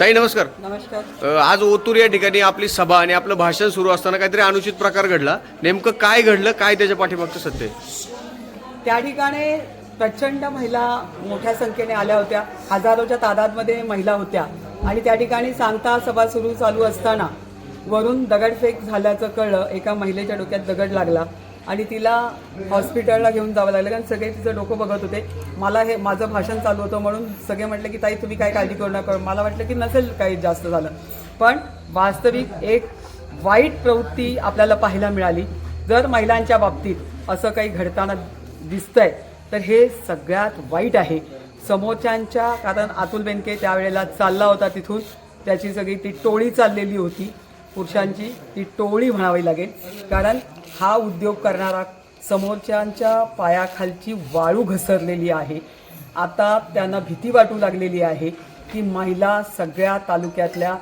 ताई नमस्कार. नमस्कार. अ, आज ओतूर या ठिकाणी आपली सभा आणि आपलं भाषण सुरू असताना काहीतरी अनुचित प्रकार घडला. नेमकं काय घडलं? काय त्याच्या पाठीमागचं सत्य आहे? त्या ठिकाणी प्रचंड महिला मोठ्या संख्येने आल्या होत्या. हजारोच्या तादादमध्ये महिला होत्या. आणि त्या ठिकाणी सांगता सभा सुरू चालू असताना वरून दगडफेक झाल्याचं कळलं. एका महिलेच्या डोक्यात दगड लागला. आणि तिला हॉस्पिटलला घेऊन जावं लागलं कारण सगळे तिचं डोकं बघत होते. मला हे माझं भाषण चालू होतं म्हणून सगळे म्हटलं की ताई तुम्ही काय काळजी करू नका. मला वाटलं की नसेल काही जास्त झालं. पण वास्तविक एक वाईट प्रवृत्ती आपल्याला पाहायला मिळाली. जर महिलांच्या बाबतीत असं काही घडताना दिसतंय तर हे सगळ्यात वाईट आहे. समोरच्यांच्या कारण अतुल बेनके त्यावेळेला चालला होता तिथून. त्याची सगळी ती टोळी चाललेली होती. पुरुषांची ती टोळी म्हणावी लागेल. कारण हा उद्योग करणारा समोरच्यांच्या पायाखालची वाळू घसरलेली आहे. आता त्यांना भीती वाटू लागलेली आहे की महिला सगळ्या तालुक्यातल्या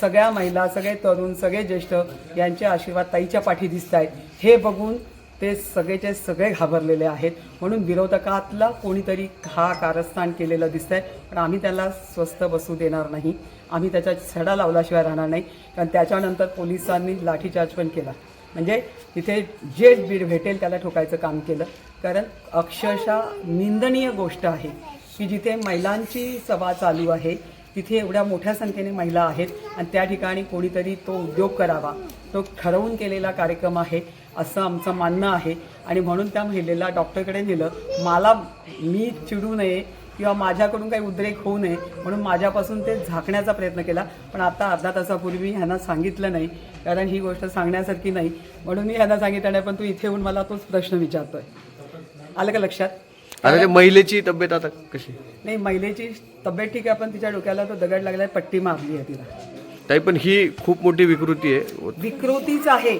सगळ्या महिला सगळे तरुण सगळे ज्येष्ठ यांचे आशीर्वाद ताईच्या पाठी दिसत आहेत हे बघून ते सगळेचे सगळे घाबरलेले आहेत. म्हणून विरोधकातला कोणीतरी हा कारस्थान केलेलं दिसतंय. पण आम्ही त्याला स्वस्त बसू देणार नाही. आम्ही त्याच्या छडा लावल्याशिवाय राहणार नाही. कारण त्याच्यानंतर पोलिसांनी लाठीचार्ज पण केला. म्हणजे तिथे जे बीड भेटेल त्याला ठोकायचं काम केलं. कारण अक्षरशः निंदनीय गोष्ट आहे की जिथे महिलांची सभा चालू आहे तिथे एवढ्या मोठ्या संख्येने महिला आहेत आणि त्या ठिकाणी कोणीतरी तो उद्योग करावा तो ठरवून केलेला कार्यक्रम आहे असं आमचं मानणं आहे. आणि म्हणून त्या महिलेला डॉक्टरकडे नेलं. मला मी चिडू नये किंवा माझ्याकडून काही उद्रेक होऊ नये म्हणून माझ्यापासून ते झाकण्याचा प्रयत्न केला. पण आता अर्धा तासापूर्वी ह्यांना सांगितलं नाही कारण ही गोष्ट सांगण्यासारखी नाही. म्हणून मी ह्यांना सांगितलं नाही पण तू इथे येऊन मला तोच प्रश्न विचारतोय. आलं का लक्षात? आता त्या महिलेची तब्येत आता कशी? नाही महिलेची तब्येत ठीक आहे पण तिच्या डोक्याला तो दगड लागलाय पट्टी मारली आहे तिला. ताई पण ही खूप मोठी विकृती आहे. विकृतीच आहे.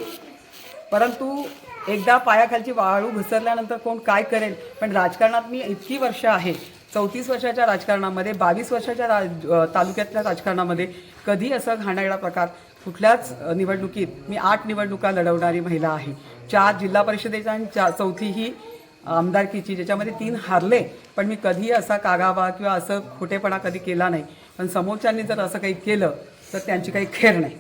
परंतु एकदा पायाखालची वाळू घसरल्यानंतर कोण काय करेल? पण राजकारणात मी इतकी वर्ष आहे चौतीस वर्षाच्या राजकारणामध्ये बावीस वर्षाच्या राज तालुक्यातल्या राजकारणामध्ये कधी असा घाणेरडा प्रकार कुठल्याच निवडणुकीत मी आठ निवडणुका लढवणारी महिला आहे. चार जिल्हा परिषदेच्या आणि चा चौथी ही आमदारकीची ज्याच्यामध्ये तीन हारले पण मी कधीही असा कागावा किंवा असं खोटेपणा कधी केला नाही. पण समोरच्यांनी जर असं काही केलं तर त्यांची काही खेर नाही.